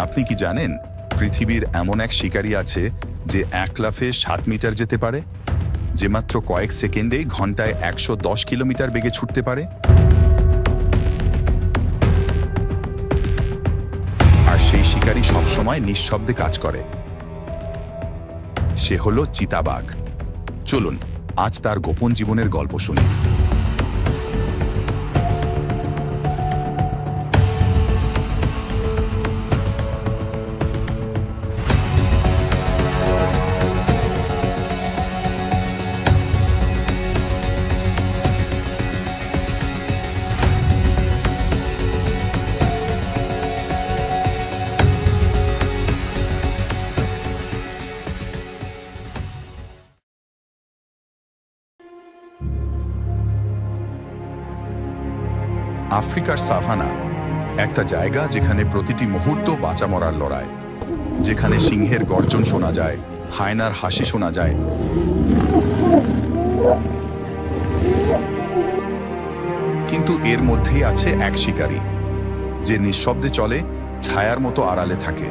আপনি কি জানেন পৃথিবীর এমন এক শিকারী আছে যে এক লাফে সাত মিটার যেতে পারে? যে মাত্র কয়েক সেকেন্ডে ঘন্টায় একশো দশ কিলোমিটার বেগে ছুটতে পারে? আর সেই শিকারী সবসময় নিঃশব্দে কাজ করে। সে হলো চিতাবাঘ। চলুন, আজ তার গোপন জীবনের গল্প শুনি। আফ্রিকার সাভানা একটা জায়গা যেখানে প্রতিটি মুহূর্ত বাঁচা মরার লড়াই, যেখানে সিংহের গর্জন শোনা যায়, হায়নার হাসি শোনা যায়। কিন্তু এর মধ্যেই আছে এক শিকারী, যে নিঃশব্দে চলে, ছায়ার মতো আড়ালে থাকে।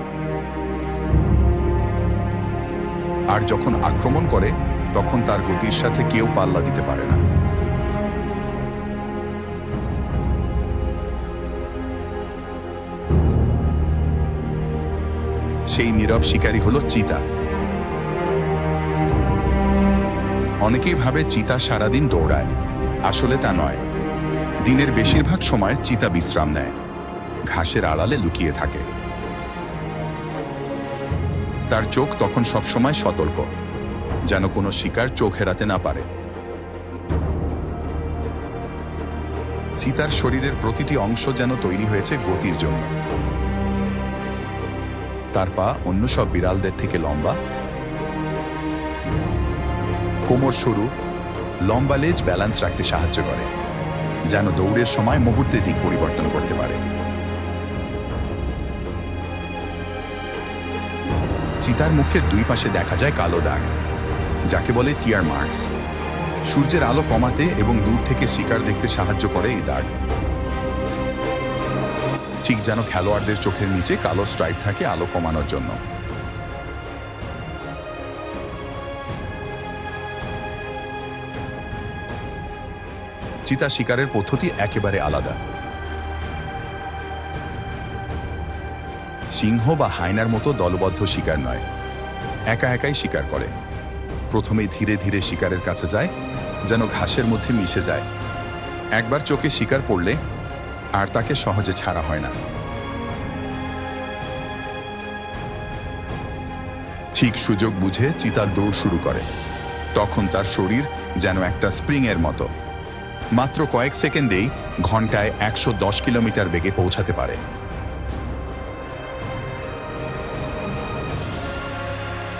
আর যখন আক্রমণ করে, তখন তার গতির সাথে কেউ পাল্লা দিতে পারে না। সেই নীরব শিকারী হলো চিতা। অনেকেই ভাবে চিতা সারাদিন দৌড়ায়। আসলে তা নয়। দিনের বেশিরভাগ সময় চিতা বিশ্রাম নেয়। ঘাসের আড়ালে লুকিয়ে থাকে। তার চোখ তখন সবসময় সতর্ক, যেন কোনো শিকার চোখ হেরাতে না পারে। চিতার শরীরের প্রতিটি অংশ যেন তৈরি হয়েছে গতির জন্য। তার পা অন্য সব বিড়ালদের থেকে লম্বা। কোমর সরু, লম্বা লেজ ব্যালেন্স রাখতে সাহায্য করে, যেন দৌড়ের সময় মুহূর্তে দিক পরিবর্তন করতে পারে। চিতার মুখের দুই পাশে দেখা যায় কালো দাগ, যাকে বলে টিয়ার মার্কস সূর্যের আলো কমাতে এবং দূর থেকে শিকার দেখতে সাহায্য করে এই দাগ। ঠিক যেন খেলোয়াড়দের চোখের নিচে কালো স্ট্রাইপ থাকে আলো কমানোর জন্য। চিতা শিকারের পদ্ধতি একেবারে আলাদা। সিংহ বা হায়নার মতো দলবদ্ধ শিকার নয়। একা একাই শিকার করে। প্রথমে ধীরে ধীরে শিকারের কাছে যায়, যেন ঘাসের মধ্যে মিশে যায়। একবার চোখে শিকার পড়লে আর তাকে সহজে ছাড়া হয় না। ঠিক সুযোগ বুঝে চিতার দৌড় শুরু করে। তখন তার শরীর যেন একটা স্প্রিং এর মতো। মাত্র কয়েক সেকেন্ডেই ঘন্টায় একশো দশ কিলোমিটার বেগে পৌঁছাতে পারে।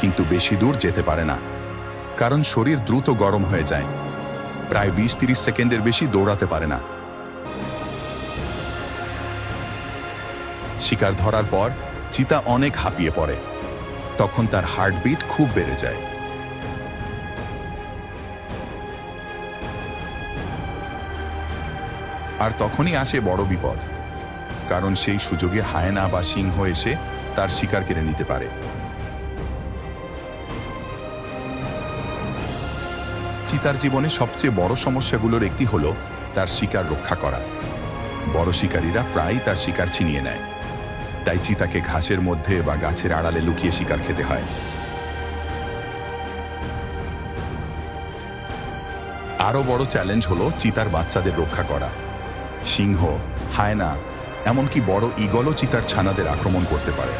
কিন্তু বেশি দূর যেতে পারে না, কারণ শরীর দ্রুত গরম হয়ে যায়। প্রায় বিশ তিরিশ সেকেন্ডের বেশি দৌড়াতে পারে না। শিকার ধরার পর চিতা অনেক হাঁপিয়ে পড়ে। তখন তার হার্টবিট খুব বেড়ে যায়। আর তখনই আসে বড় বিপদ। কারণ সেই সুযোগে হায়না বা সিংহ এসে তার শিকার কেড়ে নিতে পারে। চিতার জীবনে সবচেয়ে বড় সমস্যাগুলোর একটি হল তার শিকার রক্ষা করা। বড় শিকারীরা প্রায়ই তার শিকার ছিনিয়ে নেয়। তাই চিতাকে ঘাসের মধ্যে বা গাছের আড়ালে লুকিয়ে শিকার খেতে হয়। আরও বড় চ্যালেঞ্জ হলো চিতার বাচ্চাদের রক্ষা করা। সিংহ, হায়না, এমনকি বড় ইগলও চিতার ছানাদের আক্রমণ করতে পারে।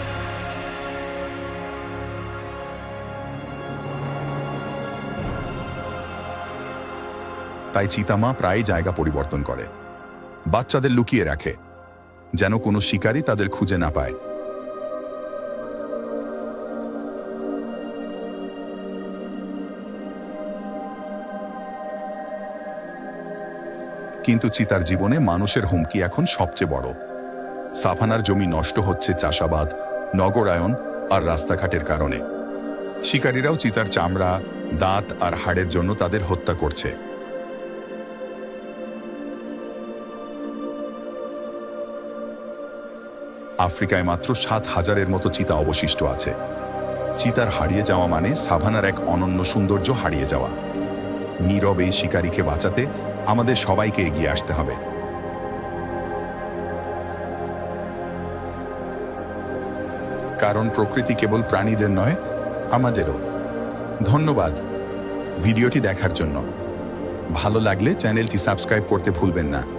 তাই চিতামা প্রায় জায়গা পরিবর্তন করে। বাচ্চাদের লুকিয়ে রাখে। যেন কোনো শিকারী তাদের খুঁজে না পায়। কিন্তু চিতার জীবনে মানুষের হুমকি এখন সবচেয়ে বড়। সাফানার জমি নষ্ট হচ্ছে চাষাবাদ, নগরায়ন আর রাস্তাঘাটের কারণে। শিকারীরাও চিতার চামড়া, দাঁত আর হাড়ের জন্য তাদের হত্যা করছে। আফ্রিকায় মাত্র সাত হাজারের মতো চিতা অবশিষ্ট আছে। চিতার হারিয়ে যাওয়া মানে সাভানার এক অনন্য সৌন্দর্য হারিয়ে যাওয়া। নীরব এই শিকারীকে বাঁচাতে আমাদের সবাইকে এগিয়ে আসতে হবে। কারণ প্রকৃতি কেবল প্রাণীদের নয়, আমাদেরও। ধন্যবাদ ভিডিওটি দেখার জন্য। ভালো লাগলে চ্যানেলটি সাবস্ক্রাইব করতে ভুলবেন না।